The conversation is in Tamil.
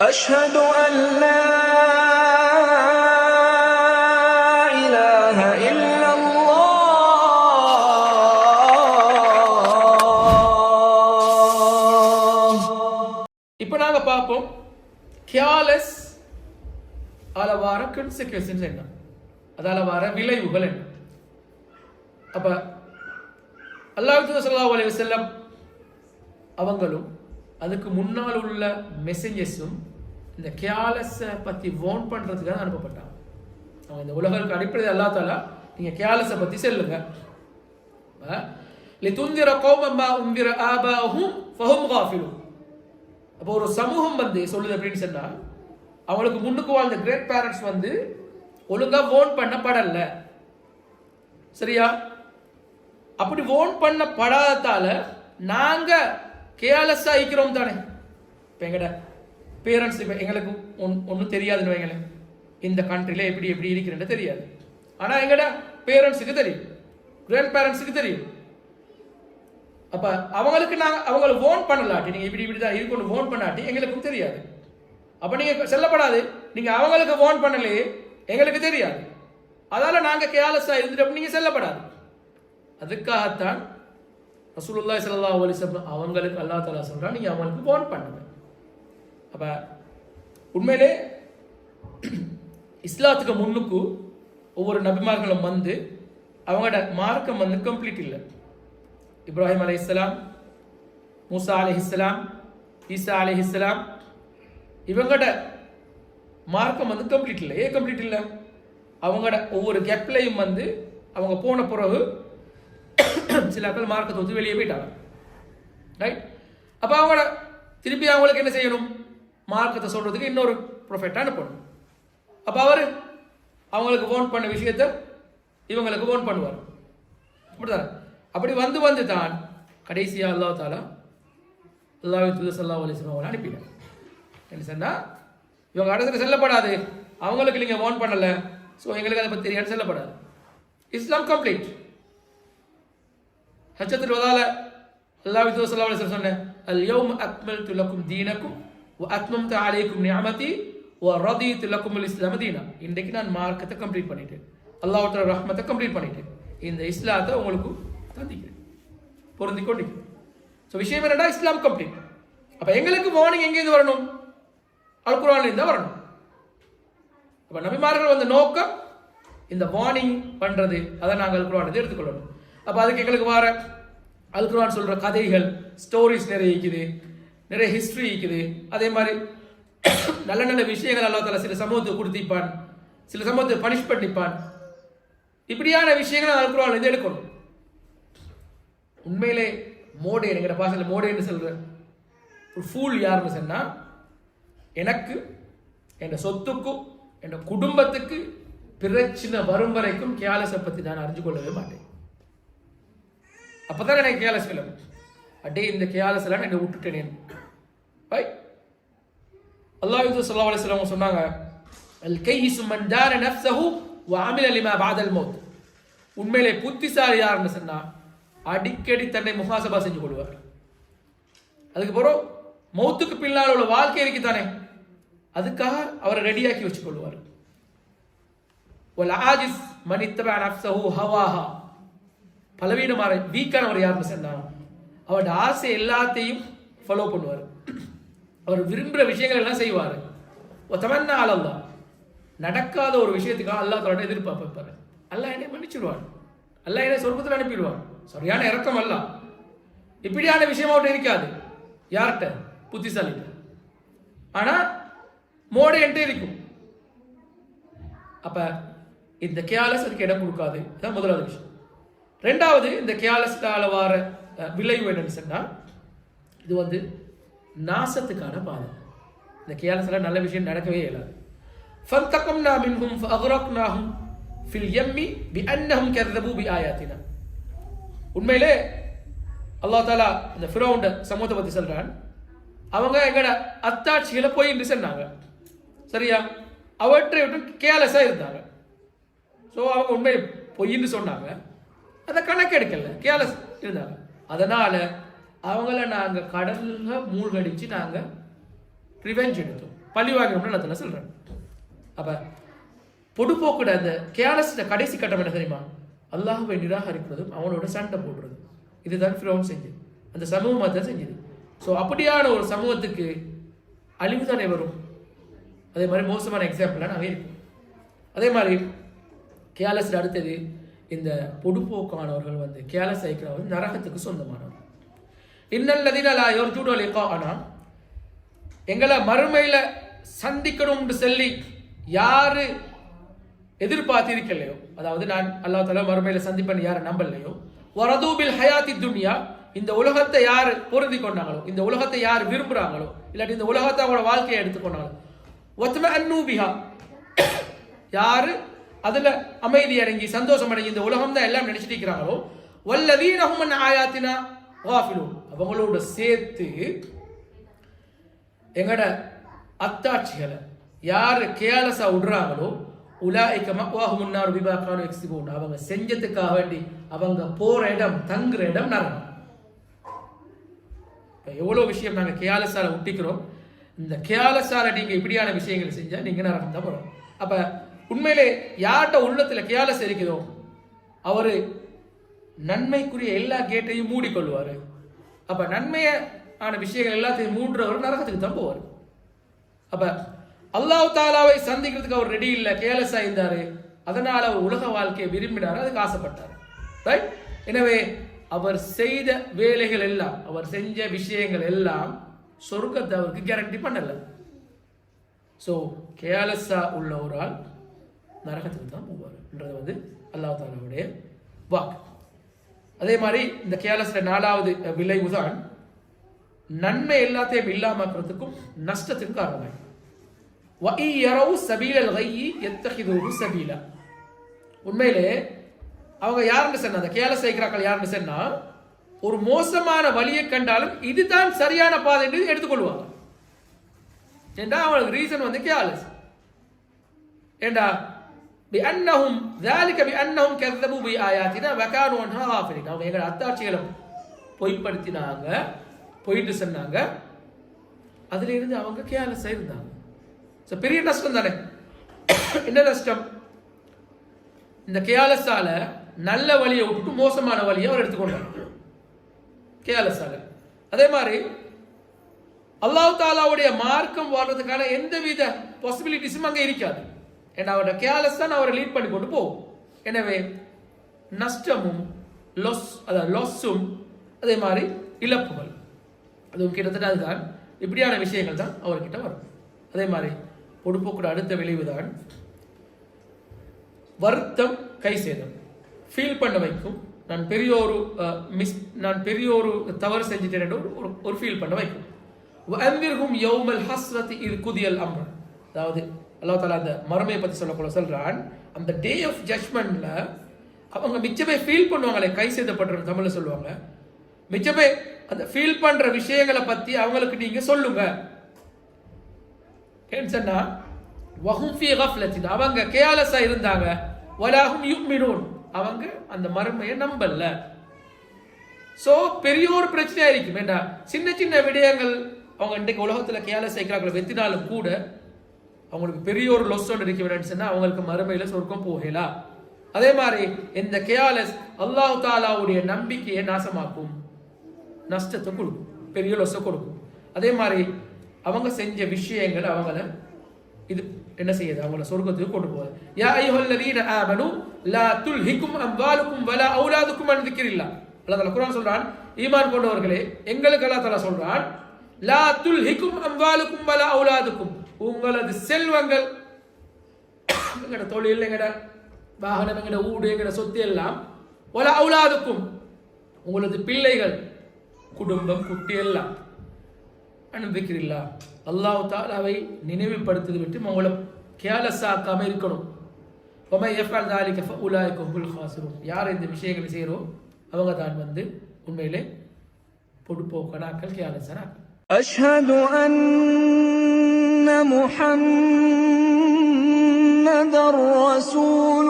أشهد أن لا إله إلا الله இப்போ நாங்க பார்ப்போம் கேர்லெஸ் அதில் வர கன்சிக்வன்சஸ் என்ன அதால வர விளைவுகள் என்ன அப்ப அல்லாஹ் ஸல்லல்லாஹு அலைஹி வஸல்லம் அவங்களும் அதுக்கு முன்னால் உள்ள மெசேஜஸும் இந்த கேலஸை பற்றி வார்ன் பண்ணுறதுக்காக தான் அனுப்பப்பட்டாங்க அவங்க இந்த உலகத்துக்கு அடிப்படை அல்லா நீங்கள் கேலஸை பற்றி செல்லுங்க. லிதுந்திர கௌமம் உந்திர ஆபாஹும் ஃபஹும் காஃபிலும் அப்போ ஒரு சமூகம் வந்து சொல்லுது அப்படின்னு சொன்னால் அவங்களுக்கு முன்னுக்கு வாழ்ந்த கிரேட் பேரண்ட்ஸ் வந்து ஒழுங்காக ஓன் பண்ணப்படல. சரியா? அப்படி ஓன் பண்ணப்படாததால நாங்கள் கேர்லெஸ்ஸா இருக்கிறோம் தானே. இப்போ எங்கட? பேரண்ட்ஸ் இப்போ எங்களுக்கு ஒன்றும் தெரியாதுன்னு வைங்களேன். இந்த கண்ட்ரியில் எப்படி எப்படி இருக்கிறேன் தெரியாது. ஆனால் எங்கடா? பேரண்ட்ஸுக்கு தெரியும். கிராண்ட் பேரண்ட்ஸுக்கு தெரியும். அப்போ அவங்களுக்கு நாங்கள் அவங்களை ஓன் பண்ணலாட்டி நீங்கள் இப்படி இப்படி தான் இருக்கணும் ஓன் பண்ணாட்டி எங்களுக்கும் தெரியாது. அப்போ நீங்கள் செல்லப்படாது. நீங்கள் அவங்களுக்கு ஓன் பண்ணலையே எங்களுக்கு தெரியாது. அதால் நாங்கள் கேர்லெஸ்ஸாக இருந்துட்டு நீங்கள் செல்லப்படாது. அதுக்காகத்தான் ரசூலுல்லாஹி சல்லா அலிசம் அவங்களுக்கு அல்லாஹ் தலா சொல்கிறான் நீங்கள் அவங்களுக்கு ஓன் பண்ணுங்க அப்போ உண்மையிலே இஸ்லாத்துக்கு முன்னுக்கு ஒவ்வொரு நபிமார்களும் வந்து அவங்களோட மார்க்கம் வந்து கம்ப்ளீட் இல்லை. இப்ராஹிம் அலைஹிஸ்ஸலாம் மூசா அலைஹிஸ்ஸலாம் ஈசா அலைஹிஸ்ஸலாம் இவங்களோட மார்க்கம் வந்து கம்ப்ளீட் இல்லை. ஏன் கம்ப்ளீட் இல்லை? அவங்களோட ஒவ்வொரு கெப்லையும் வந்து அவங்க போன பிறகு சில பேர் மார்க்கத்தை வந்து வெளியே போயிட்டாங்க. ரைட் அப்போ அவங்கள திருப்பி அவங்களுக்கு என்ன செய்யணும்? மார்க்கத்தை சொல்றதுக்கு இன்னொரு ப்ரொஃபெட் அனுப்பணும். அப்போ அவர் அவங்களுக்கு ஃபோன் பண்ண விஷயத்த இவங்களுக்கு ஃபோன் பண்ணுவார். அப்படிதான் அப்படி வந்து வந்து தான் கடைசியாக அல்லா தாலா அல்லாவின் தூது சல்லா அலிஸ்லாம் அவங்களை அனுப்பினார். என்ன சொன்னால் இவங்க அடுத்த செல்லப்படாது. அவங்களுக்கு நீங்கள் ஃபோன் பண்ணலை. ஸோ எங்களுக்கு அதை பற்றி தெரியாது செல்லப்படாது. இஸ்லாம் கம்ப்ளீட் ஹஜ்ஜத்துல் வதால அல்லாஹ் தூது சல்லா அலிஸ்லாம் சொன்னேன் அல் யௌம் அக்மல் துலக்கும் தீனக்கும் வ அத்மம்து அலைக்கும் நிஅமதி வ ரதி லக்கும் அல் இஸ்லாம் தீனா இன்றைக்கு நான் மார்க்கத்தை கம்ப்ளீட் பண்ணிட்டேன். அல்லாஹ் ரஹ்மத்தை கம்ப்ளீட் பண்ணிட்டேன். இந்த இஸ்லாத்தை உங்களுக்கு தந்திக்கிறேன். பொருந்தி கொண்டு ஸோ விஷயம் என்னடா இஸ்லாம் கம்ப்ளீட் அப்போ எங்களுக்கு மார்னிங் எங்கேருந்து வரணும்? அல் குரான்லேருந்து தான் வரணும். அப்போ நபிமார்கள் வந்த நோக்கம் இந்த வார்னிங் பண்ணுறது அதை நாங்கள் அல் குரான் எடுத்துக்கொள்ளணும். அப்போ அதுக்கு எங்களுக்கு வர அல் குரான் சொல்கிற கதைகள் ஸ்டோரிஸ் நிறைய இருக்குது. நிறைய ஹிஸ்ட்ரி இருக்குது. அதே மாதிரி நல்ல நல்ல விஷயங்கள் அல்லா தலா சில சமூகத்தை கொடுத்திப்பான் சில சமூகத்தை பனிஷ் பண்ணிப்பான். இப்படியான விஷயங்களை அல் குரான் இது எடுக்கணும். உண்மையிலே மோடே என்கிற பாஷையில் மோடேன்னு சொல்கிறேன் ஒரு ஃபூல் யாருன்னு சொன்னால் எனக்கு என் சொத்துக்கும் என் குடும்பத்துக்கு பிரச்சனை வரும் வரைக்கும் கேலஸை பற்றி நான் அறிஞ்சு கொள்ளவே மாட்டேன். அப்பதான் எனக்கு கேலஸ் விளம் அடே இந்த கேஆர்எஸ் எல்லாம் என்னை விட்டுட்டேன். பை. அல்லாஹ் ஸல்லல்லாஹு அலைஹி வஸல்லம் சொன்னாங்க அல் கையிசு மன் தார நஃப்ஸஹு வ பாதல் மௌத். உண்மையிலே புத்திசாலி யாருன்னு சொன்னால் அடிக்கடி தன்னை முகாசபா செஞ்சு கொள்வார். அதுக்கப்புறம் மௌத்துக்கு பின்னால் உள்ள வாழ்க்கை இருக்கு தானே அதுக்காக அவரை ரெடியாக்கி வச்சு கொள்வார். ஆஜிஸ் மனித்தபா நஃப்ஸஹு ஹவாஹா. பலவீனமான வீக்கானவர் யாருன்னு சொன்னா அவரோட ஆசை எல்லாத்தையும் ஃபாலோ பண்ணுவார். அவர் விரும்புகிற விஷயங்கள் எல்லாம் செய்வார். தமன்னா அல்லா நடக்காத ஒரு விஷயத்துக்காக அல்லா தோட எதிர்பார்ப்பார் அல்லா என்னை மன்னிச்சிடுவான் அல்லாஹ் என்னை சொர்க்கத்தில் அனுப்பிடுவான் சரியான இறக்கம் அல்ல. இப்படியான விஷயம் அவர்கிட்ட இருக்காது. யார்கிட்ட? புத்திசாலிட்ட. ஆனால் மோட என்கிட்ட இருக்கும். அப்போ இந்த கேலஸ் அதுக்கு இடம் கொடுக்காது. இதான் முதலாவது விஷயம். ரெண்டாவது இந்த கேலஸ்டால வார விளைவு என்னன்னு சொன்னா இது வந்து நாசத்துக்கான பாதை இந்த கேலஸ்ல நல்ல விஷயம் நடக்கவே இயலாது فانتقمنا منهم فأغرقناهم في اليم بأنهم كذبوا بآياتنا உண்மையிலே அல்லாஹ் தாலா இந்த ஃபிரௌண்ட சமூகத்தை பத்தி சொல்றான் அவங்க எங்கட அத்தாட்சிகளை போய் என்று சொன்னாங்க சரியா அவற்றை விட்டு கேலஸா இருந்தாங்க ஸோ அவங்க உண்மை பொய்ன்னு சொன்னாங்க அதை கணக்கெடுக்கல கேலஸ் இருந்தாங்க அதனால் அவங்கள நாங்கள் கடலில் மூழ்கடிச்சு நாங்கள் ரிவெஞ்ச் எடுத்தோம். பழி வாங்கணும்னு நான் சொல்கிறேன் அப்போ பொடுப்போக்குட அந்த கேலஸ்ட கடைசி கட்டம் என்ன தெரியுமா? அல்லாஹுவை நிராகரிக்கிறதும் அவனோட சண்டை போடுறது இதுதான் ஃபிரோன் செஞ்சது. அந்த சமூகம் தான் செஞ்சது. ஸோ அப்படியான ஒரு சமூகத்துக்கு அழிவு தானே வரும். அதே மாதிரி மோசமான எக்ஸாம்பிளாக நாங்கள் இருக்கோம். அதே மாதிரி கேலஸ்ல அடுத்தது இந்த பொடுப்போக்கானவர்கள் வந்து கேள சைக்கிறவர்கள் நரகத்துக்கு சொந்தமானவர் இன்னல்லதினால் லா யர்ஜூன எங்களை மறுமையில் சந்திக்கணும்னு சொல்லி யாரு எதிர்பார்த்திருக்கலையோ அதாவது நான் அல்லாஹ் தலா மறுமையில் சந்திப்பேன் யாரை நம்பலையோ வரதூபில் ஹயாத்தி துன்யா இந்த உலகத்தை யார் பொருந்தி கொண்டாங்களோ இந்த உலகத்தை யார் விரும்புகிறாங்களோ இல்லாட்டி இந்த உலகத்தை அவங்களோட வாழ்க்கையை எடுத்துக்கொண்டாங்களோ ஒத்தும அன்னூபிஹா யாரு அதில் அமைதி அடங்கி சந்தோஷம் அடங்கி இந்த உலகம் தான் எல்லாம் நினைச்சிட்டு இருக்கிறாங்களோ? வல்லதீனஹும் ஆயாத்தினா வாஃபிலூன் அவங்களோட சேர்த்து எங்கட அத்தாட்சிகளை யார் கேலஸா விடுறாங்களோ உலாய்க்க மக்வாஹு முன்னார் விபாக்கானு எக்ஸிபோன் அவங்க செஞ்சதுக்காக வேண்டி அவங்க போற இடம் தங்குற இடம் நரகம். இப்போ எவ்வளோ விஷயம் நாங்கள் கேலஸால ஒட்டிக்கிறோம். இந்த கேலஸால நீங்கள் இப்படியான விஷயங்களை செஞ்சால் நீங்கள் நரகம் தான் போறோம். அப்போ உண்மையிலே யார்கிட்ட உள்ளத்தில் கேலஸ் இருக்குதோ அவர் நன்மைக்குரிய எல்லா கேட்டையும் மூடிக்கொள்வார். அப்போ நன்மையான விஷயங்கள் எல்லாத்தையும் மூன்றவர் நரகத்துக்கு தான் போவார். அல்லாஹ் தாலாவை சந்திக்கிறதுக்கு அவர் ரெடி இல்லை கேலஸ் ஆயிருந்தார் அதனால் அவர் உலக வாழ்க்கையை விரும்பினார் அதுக்கு ஆசைப்பட்டார். ரைட் எனவே அவர் செய்த வேலைகள் எல்லாம் அவர் செஞ்ச விஷயங்கள் எல்லாம் சொர்க்கத்தை அவருக்கு கேரண்டி பண்ணலை. ஸோ கேலஸாக உள்ள ஒரு ஆள் நரகத்துக்கு தான் போவார்ன்றது வந்து அல்லாஹ் தாலாவுடைய வாக்கு. அதே மாதிரி இந்த கேலஸில் நாலாவது விளைவுதான் நன்மை எல்லாத்தையும் இல்லாமக்கிறதுக்கும் நஷ்டத்துக்கும் காரணமாய். சபீலா. உண்மையிலே அவங்க யாருன்னு சொன்னா அந்த கேல சேர்க்கிறாக்கள் யாருன்னு சொன்னா ஒரு மோசமான வழியை கண்டாலும் இதுதான் சரியான பாதை என்று எடுத்துக்கொள்வாங்க. ஏண்டா அவங்களுக்கு ரீசன் வந்து கேலஸ். ஏண்டா بأنهم ذلك بأنهم كذبوا بآياتنا وكانوا عنها غافلين அவங்க எங்க அத்தாட்சிகளை பொய்ப்படுத்தினாங்க போயிட்டு சொன்னாங்க அதுல இருந்து அவங்க கேர்லெஸ் இருந்தாங்க ஸோ பெரிய நஷ்டம் தானே என்ன நஷ்டம் இந்த கேர்லெஸ்ஸால நல்ல வழியை விட்டுட்டு மோசமான வழியை அவர் எடுத்துக்கொண்டார் கேர்லெஸ்ஸால அதே மாதிரி அல்லாஹ் தாலாவுடைய மார்க்கம் வாழ்றதுக்கான எந்தவித பாசிபிலிட்டிஸும் அங்கே இருக்காது ஏன்னா அவரோட கேர்லெஸ் தான் அவரை லீட் பண்ணி கொண்டு போகும். எனவே நஷ்டமும் லொஸ் அதாவது லொஸ்ஸும் அதே மாதிரி இழப்புகள். அதுவும் கிட்டத்தட்ட அதுதான். இப்படியான விஷயங்கள் தான் அவர்கிட்ட வரும். அதே மாதிரி பொடுப்போக்கூட அடுத்த விளைவு தான் வருத்தம் கை சேதம். ஃபீல் பண்ண வைக்கும். நான் பெரிய ஒரு மிஸ் நான் பெரிய ஒரு தவறு செஞ்சுட்டேன் ஒரு ஒரு ஃபீல் பண்ண வைக்கும். அன்பிற்கும் யௌமல் ஹஸ்ரத் இது குதியல் அம்ரன் அதாவது அல்லா தாலா அந்த மறுமையை பற்றி சொல்லக்கூட சொல்கிறான் அந்த டே ஆஃப் ஜட்மெண்ட்டில் அவங்க மிச்சமே ஃபீல் பண்ணுவாங்களே கை செய்தப்பட்ட தமிழில் சொல்லுவாங்க. மிச்சமே அந்த ஃபீல் பண்ணுற விஷயங்களை பற்றி அவங்களுக்கு நீங்கள் சொல்லுங்க. ஏன்னு சொன்னால் வஹும் கஃப்லத்தின். அவங்க கேலஸா இருந்தாங்க. வலாஹும் யுக்மினூன் அவங்க அந்த மறுமையை நம்பல. சோ பெரிய ஒரு பிரச்சனையா இருக்கும். வேண்டாம் சின்ன சின்ன விடயங்கள் அவங்க இன்றைக்கு உலகத்துல கேலஸ் சேர்க்கிறார்கள் வெத்தினாலும் கூட அவங்களுக்கு பெரிய ஒரு லொஸ் ஒன்று இருக்க வேண்டாம்னு அவங்களுக்கு மறுமையில் சொர்க்கம் போகலாம் அதே மாதிரி இந்த கேஆர்எஸ் அல்லாஹு தாலாவுடைய நம்பிக்கையை நாசமாக்கும். நஷ்டத்தை கொடுக்கும். பெரிய லொஸை கொடுக்கும். அதே மாதிரி அவங்க செஞ்ச விஷயங்கள் அவங்கள இது என்ன செய்யுது? அவங்கள சொர்க்கத்துக்கு கொண்டு போகுது. யா ஐயுஹல்லதீன ஆமனு லா துல்ஹிக்கும் அம்வாலுக்கும் வலா அவுலாதுக்கும் அன் திக்ரில்லா அல்லாஹ் தஆலா குர்ஆன் சொல்றான் ஈமான் கொண்டவர்களே எங்களுக்கு அல்லாஹ் தஆலா சொல்றான் லா துல்ஹிக்கும் அம்வாலுக்கும் வலா அவுலாதுக்கும். உங்களது செல்வங்கள் எங்கட தொழில் எங்கட வாகனம் எங்கட ஊடு எங்கட சொத்து எல்லாம் ஒல அவுலாதுக்கும் உங்களது பிள்ளைகள் குடும்பம் குட்டி எல்லாம் அனுபவிக்கிறீங்களா அல்லாஹு தாலாவை நினைவுபடுத்தி விட்டு அவங்கள கேலஸ் ஆக்காமல் இருக்கணும். ஒமை எஃபால் தாலிக உலாய் யார் இந்த விஷயங்களை செய்கிறோம் அவங்க தான் வந்து உண்மையிலே பொடுப்போக்கனாக்கள் கேலசனாக்கள் அஷ்ஹது அன் محمد رسول